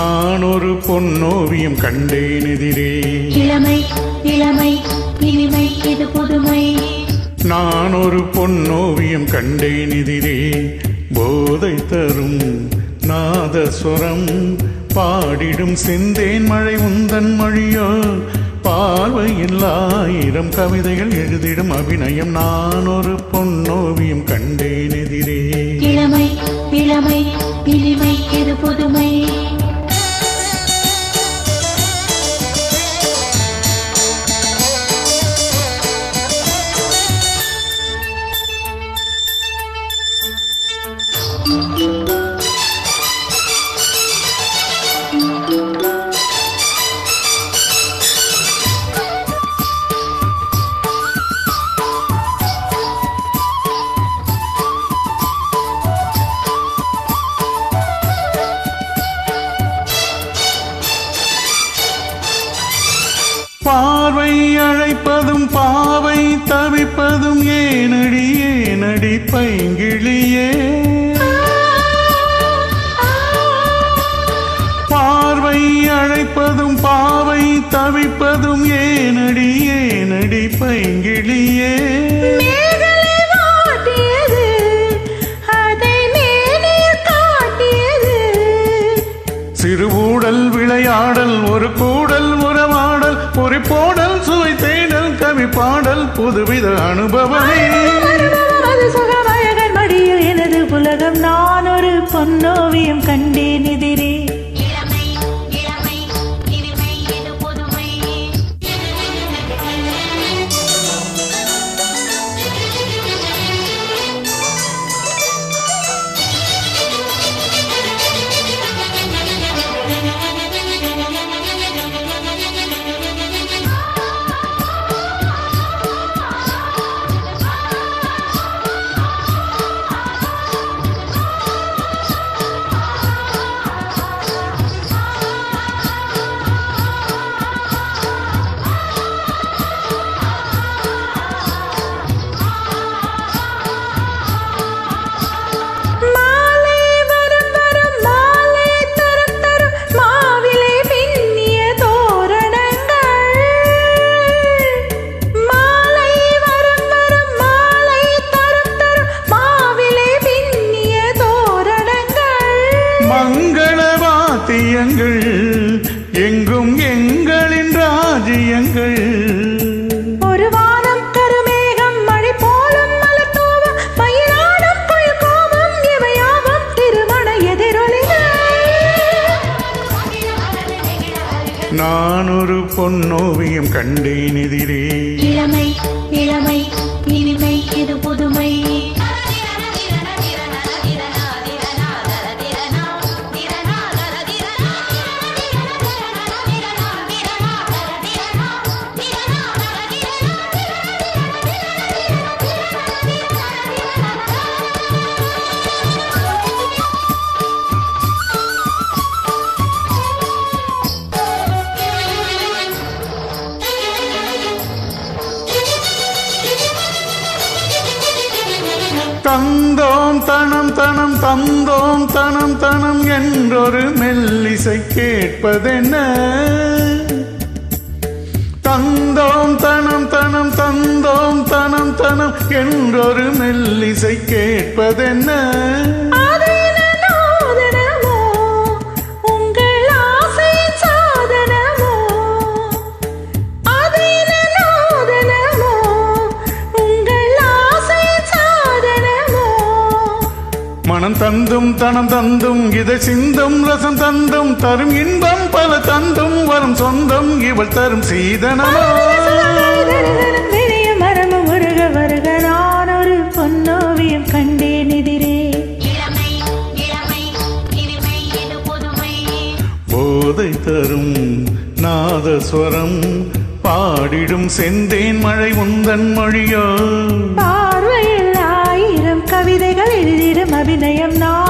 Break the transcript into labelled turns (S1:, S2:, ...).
S1: நான் ஒரு பொன்னோவியம் கண்டேன் எதிரே.
S2: இளமை இளமை இனிமை இது புதுமை.
S1: நான் ஒரு பொன்னோவியம் கண்டேன் எதிரே. போதை தரும் நாதஸ்வரம் பாடிடும் செந்தேன் மழை உந்தன் மொழியோ பார்வையில் ஆயிரம் கவிதைகள் எழுதிடும் அபிநயம். நான் ஒரு பொன்னோவியம் கண்டேன் எதிரே. பைங்கிளியே பார்வை அழைப்பதும் பாவை தவிப்பதும் ஏனடி ஏனடி பைங்கிளியே. சிறுகூடல் விளையாடல் ஒரு கூடல் உறவாடல் ஒரு போடல் சுவை தேடல் கவி பாடல் புதுவித அனுபவமே எங்கும் எங்களின் ராஜ்யங்கள்.
S2: ஒரு வானம் கருமேகம் மழை போலும் மலர் தூவும் மயிலாடும் குயில் கோபம் இவையாவும் திருமண எதிரொலிகள்.
S1: நான் ஒரு பொன்னோவியம் கண்டேன் எதிரே.
S2: இளமை இளமை
S1: தந்தோம் தனம் தனம் தந்தோம் தனம் தனம் என்றொரு மெல்லிசை கேட்பதென்ன? தந்தோம் தனம் தனம் தந்தோம் தனம் தனம் என்றொரு மெல்லிசை கேட்பதென்ன? மனம் தந்தும் தனம் தந்தும் இதை சிந்தும் ரசம் தந்தும் தரும் இன்பம் பல தந்தும் வரும் சொந்தம் இவள் தரும் சீதனமோ?
S2: மரமும் உருக வருக நான் ஒரு பொன்னோவியம் கண்டேன் எதிரே.
S1: போதை தரும் நாதஸ்வரம் பாடிடும் செந்தேன் மழை உந்தன் மொழியோ?
S2: பார்வையில் ஆயிரம் கவிதைகள் எழுதிடும் அபிநயம் நான்